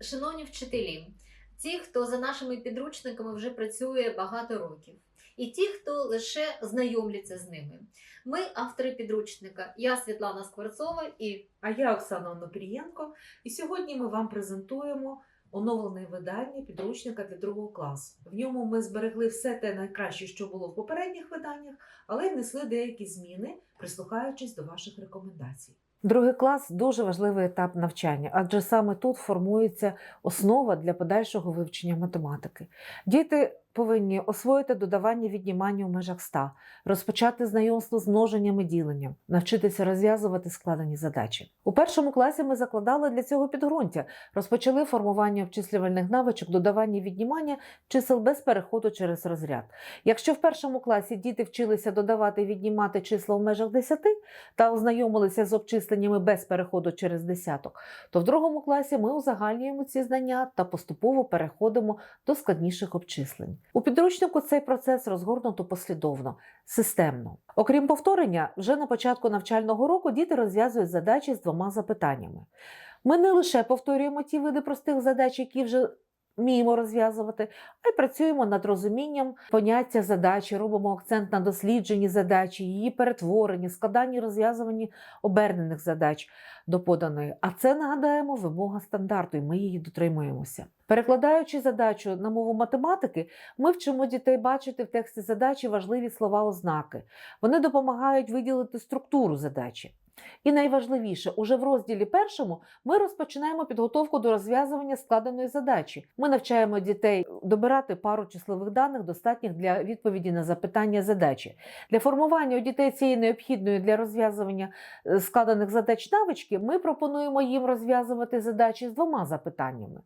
Шановні вчителі, ті, хто за нашими підручниками вже працює багато років, і ті, хто лише знайомляться з ними. Ми автори підручника. Я Світлана Скворцова і А я Оксана Онопрієнко. І сьогодні ми вам презентуємо оновлене видання підручника для другого класу. В ньому ми зберегли все те найкраще, що було в попередніх виданнях, але внесли деякі зміни, прислухаючись до ваших рекомендацій. Другий клас дуже важливий етап навчання, адже саме тут формується основа для подальшого вивчення математики. Діти повинні освоїти додавання віднімання у межах 100, розпочати знайомство з множенням і діленням, навчитися розв'язувати складені задачі. У першому класі ми закладали для цього підґрунтя, розпочали формування обчислювальних навичок, додавання віднімання чисел без переходу через розряд. Якщо в першому класі діти вчилися додавати і віднімати числа в межах 10 та ознайомилися з обчисленнями без переходу через десяток, то в другому класі ми узагальнюємо ці знання та поступово переходимо до складніших обчислень. У підручнику цей процес розгорнуто послідовно, системно. Окрім повторення, вже на початку навчального року діти розв'язують задачі з двома запитаннями. Ми не лише повторюємо ті види простих задач, які вже вміємо розв'язувати, а й працюємо над розумінням поняття задачі, робимо акцент на дослідженні задачі, її перетворенні, складанні розв'язуванні обернених задач до поданої. А це нагадаємо вимога стандарту, і ми її дотримуємося. Перекладаючи задачу на мову математики, ми вчимо дітей бачити в тексті задачі важливі слова ознаки. Вони допомагають виділити структуру задачі. І найважливіше, уже в розділі першому ми розпочинаємо підготовку до розв'язування складеної задачі. Ми навчаємо дітей добирати пару числових даних, достатніх для відповіді на запитання задачі. Для формування у дітей цієї необхідної для розв'язування е, складених задач навички ми пропонуємо їм розв'язувати задачі з двома запитаннями.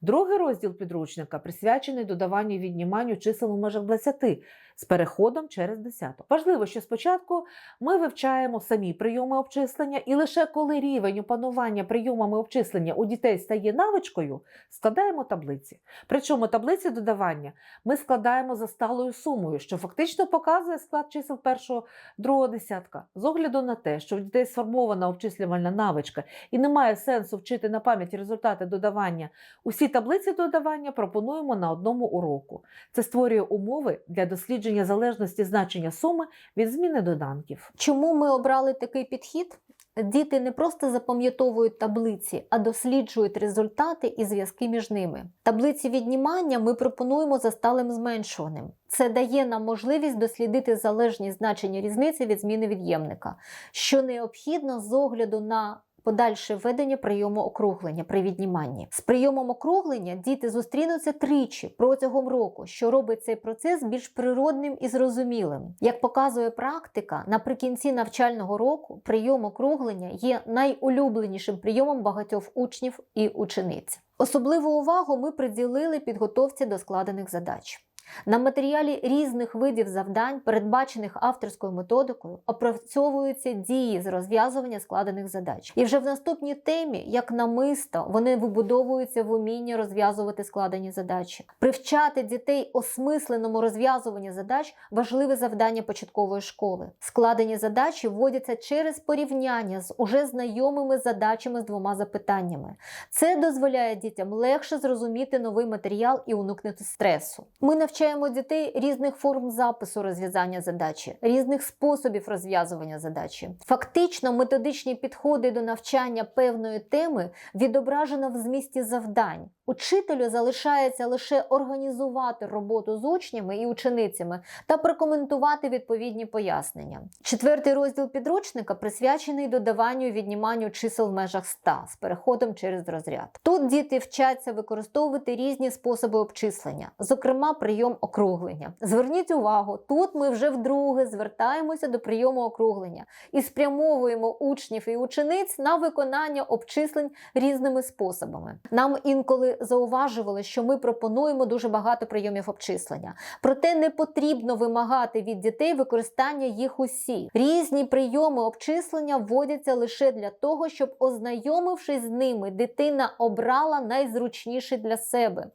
Другий розділ підручника присвячений додаванню і відніманню чисел у межах 20 з переходом через десяток. Важливо, що спочатку ми вивчаємо самі прийоми обчислення, і лише коли рівень опанування прийомами обчислення у дітей стає навичкою, складаємо таблиці. Причому таблиці додавання ми складаємо за сталою сумою, що фактично показує склад чисел першого другого десятка. З огляду на те, що в дітей сформована обчислювальна навичка і немає сенсу вчити на пам'ять результати додавання, усі таблиці додавання пропонуємо на одному уроку. Це створює умови для дослідження залежності значення суми від зміни доданків. чому ми обрали такий підхід? Діти не просто запам'ятовують таблиці, а досліджують результати і зв'язки між ними. Таблиці віднімання ми пропонуємо за сталим зменшуваним. Це дає нам можливість дослідити залежність значення різниці від зміни від'ємника, що необхідно з огляду на Подальше введення прийому округлення при відніманні. З прийомом округлення діти зустрінуться тричі протягом року, що робить цей процес більш природним і зрозумілим. Як показує практика, наприкінці навчального року прийом округлення є найулюбленішим прийомом багатьох учнів і учениць. Особливу увагу ми приділили підготовці до складених задач. На матеріалі різних видів завдань, передбачених авторською методикою, опрацьовуються дії з розв'язування складених задач. І вже в наступній темі, як намисто, вони вибудовуються в умінні розв'язувати складені задачі. Привчати дітей осмисленому розв'язуванню задач важливе завдання початкової школи. Складені задачі вводяться через порівняння з уже знайомими задачами з двома запитаннями. Це дозволяє дітям легше зрозуміти новий матеріал і уникнути стресу. Ми навчаємо дітей різних форм запису розв'язання задачі, різних способів розв'язування задачі. Фактично, методичні підходи до навчання певної теми відображено в змісті завдань. Учителю залишається лише організувати роботу з учнями і ученицями та прокоментувати відповідні пояснення. Четвертий розділ підручника присвячений додаванню і відніманню чисел в межах 100 з переходом через розряд. Тут діти вчаться використовувати різні способи обчислення, зокрема прийом округлення. Зверніть увагу, тут ми вже вдруге звертаємося до прийому округлення і спрямовуємо учнів і учениць на виконання обчислень різними способами. Нам інколи зауважували, що ми пропонуємо дуже багато прийомів обчислення. Проте не потрібно вимагати від дітей використання їх усі. Різні прийоми обчислення вводяться лише для того, щоб, ознайомившись з ними, дитина обрала найзручніший для себе.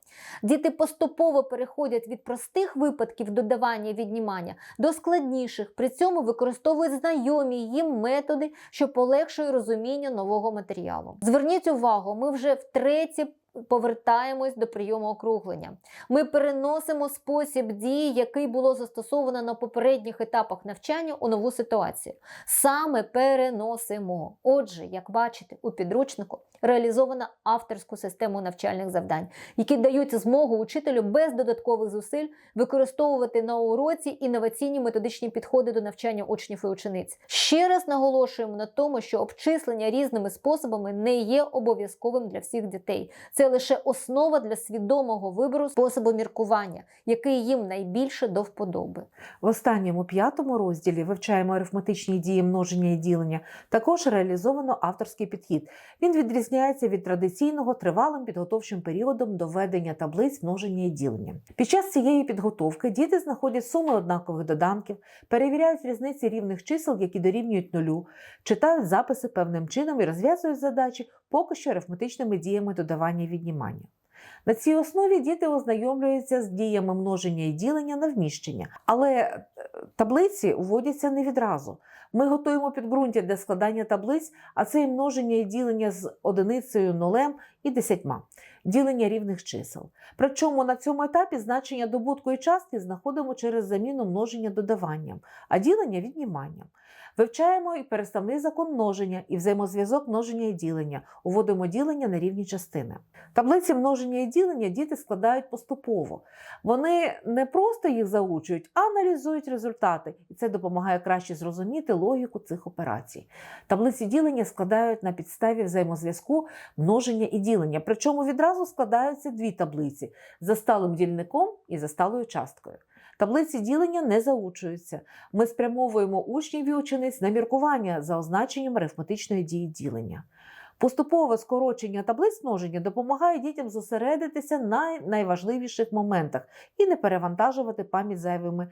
Діти поступово переходять від простих випадків додавання віднімання до складніших, при цьому використовують знайомі їм методи, що полегшує розуміння нового матеріалу. Зверніть увагу, ми вже втретє повертаємось до прийому округлення. Ми переносимо спосіб дії, який було застосовано на попередніх етапах навчання у нову ситуацію. Саме переносимо. Отже, як бачите, у підручнику реалізовано авторську систему навчальних завдань, які дають змогу учителю без додаткових зусиль використовувати на уроці інноваційні методичні підходи до навчання учнів і учениць. Ще раз наголошуємо на тому, що обчислення різними способами не є обов'язковим для всіх дітей. Це лише основа для свідомого вибору способу міркування, який їм найбільше до вподоби. В останньому п'ятому розділі вивчаємо арифметичні дії множення і ділення. Також реалізовано авторський підхід. Він відрізняється від традиційного тривалим підготовчим періодом до ведення таблиць множення і ділення. Під час цієї підготовки діти знаходять суми однакових доданків, перевіряють різниці рівних чисел, які дорівнюють нулю, читають записи певним чином і розв'язують задачі поки що арифметичними діями додавання і. На цій основі діти ознайомлюються з діями множення і ділення на вміщення, але е, таблиці вводяться не відразу. Ми готуємо підґрунтя для складання таблиць, а це і множення і ділення з одиницею, нулем і десятьма, ділення рівних чисел. Причому на цьому етапі значення добутку і частки знаходимо через заміну множення додаванням, а ділення відніманням. Вивчаємо і переставний закон множення, і взаємозв'язок множення і ділення, уводимо ділення на рівні частини. Таблиці множення і ділення діти складають поступово. Вони не просто їх заучують, а аналізують результати, і це допомагає краще зрозуміти логіку цих операцій. Таблиці ділення складають на підставі взаємозв'язку множення і ділення, причому відразу складаються дві таблиці за сталим дільником і за сталою часткою. Таблиці ділення не заучуються. Ми спрямовуємо учнів і учениць на міркування за означенням арифметичної дії ділення. Поступове скорочення таблиць множення допомагає дітям зосередитися на найважливіших моментах і не перевантажувати пам'ять зайвими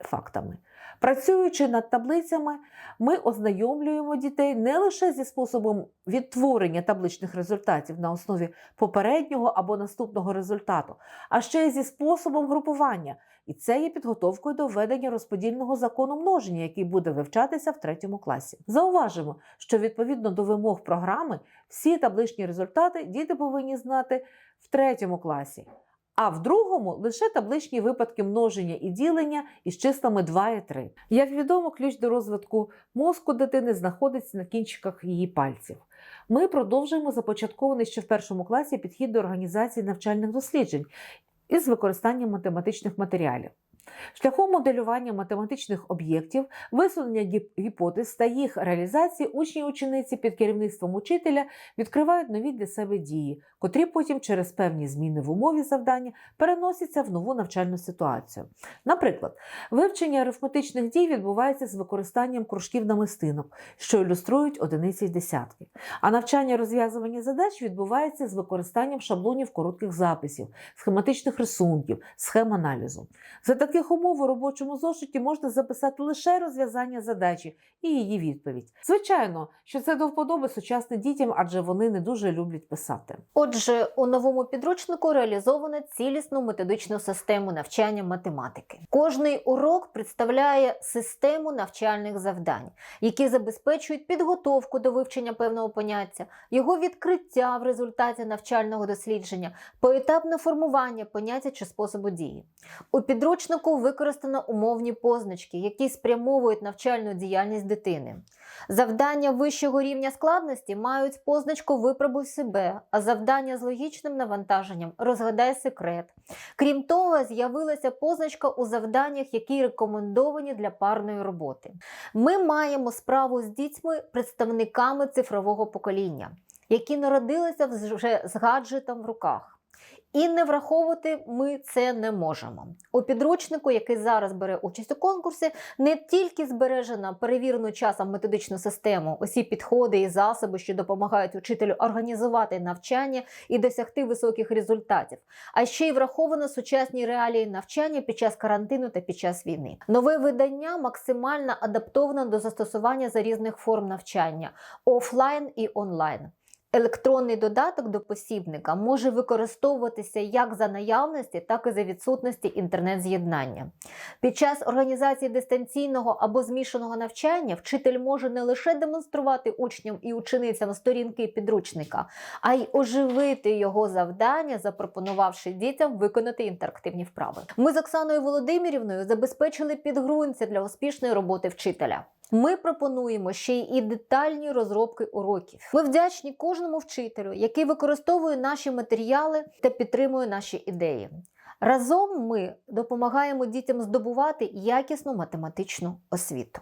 фактами. Працюючи над таблицями, ми ознайомлюємо дітей не лише зі способом відтворення табличних результатів на основі попереднього або наступного результату, а ще й зі способом групування. І це є підготовкою до введення розподільного закону множення, який буде вивчатися в третьому класі. Зауважимо, що відповідно до вимог програми всі табличні результати діти повинні знати в третьому класі. А в другому лише табличні випадки множення і ділення із числами 2 і 3. Як відомо, ключ до розвитку мозку дитини знаходиться на кінчиках її пальців. Ми продовжуємо започаткований ще в першому класі підхід до організації навчальних досліджень із використанням математичних матеріалів. Шляхом моделювання математичних об'єктів, висунення гіпотез та їх реалізації учні і учениці під керівництвом учителя відкривають нові для себе дії, котрі потім через певні зміни в умові завдання переносяться в нову навчальну ситуацію. Наприклад, вивчення арифметичних дій відбувається з використанням кружків намистинок, що ілюструють одиниці й десятки. А навчання розв'язування задач відбувається з використанням шаблонів коротких записів, схематичних рисунків, схем аналізу. За таких умов у робочому зошиті можна записати лише розв'язання задачі і її відповідь. Звичайно, що це до вподоби сучасним дітям, адже вони не дуже люблять писати. Отже, у новому підручнику реалізовано цілісну методичну систему навчання математики. Кожний урок представляє систему навчальних завдань, які забезпечують підготовку до вивчення певного поняття, його відкриття в результаті навчального дослідження, поетапне формування поняття чи способу дії. У підручнику використано умовні позначки, які спрямовують навчальну діяльність дитини. Завдання вищого рівня складності мають позначку Випробуй себе, а завдання з логічним навантаженням Розгадай секрет. Крім того, з'явилася позначка у завданнях, які рекомендовані для парної роботи. Ми маємо справу з дітьми, представниками цифрового покоління, які народилися вже з гаджетом в руках. І не враховувати ми це не можемо. У підручнику, який зараз бере участь у конкурсі, не тільки збережена перевірену часом методичну систему, усі підходи і засоби, що допомагають учителю організувати навчання і досягти високих результатів, а ще й враховано сучасні реалії навчання під час карантину та під час війни. Нове видання максимально адаптовано до застосування за різних форм навчання офлайн і онлайн. Електронний додаток до посібника може використовуватися як за наявності, так і за відсутності інтернет-з'єднання. Під час організації дистанційного або змішаного навчання вчитель може не лише демонструвати учням і ученицям сторінки підручника, а й оживити його завдання, запропонувавши дітям виконати інтерактивні вправи. Ми з Оксаною Володимирівною забезпечили підґрунтя для успішної роботи вчителя. Ми пропонуємо ще й і детальні розробки уроків. Ми вдячні кожному вчителю, який використовує наші матеріали та підтримує наші ідеї. Разом ми допомагаємо дітям здобувати якісну математичну освіту.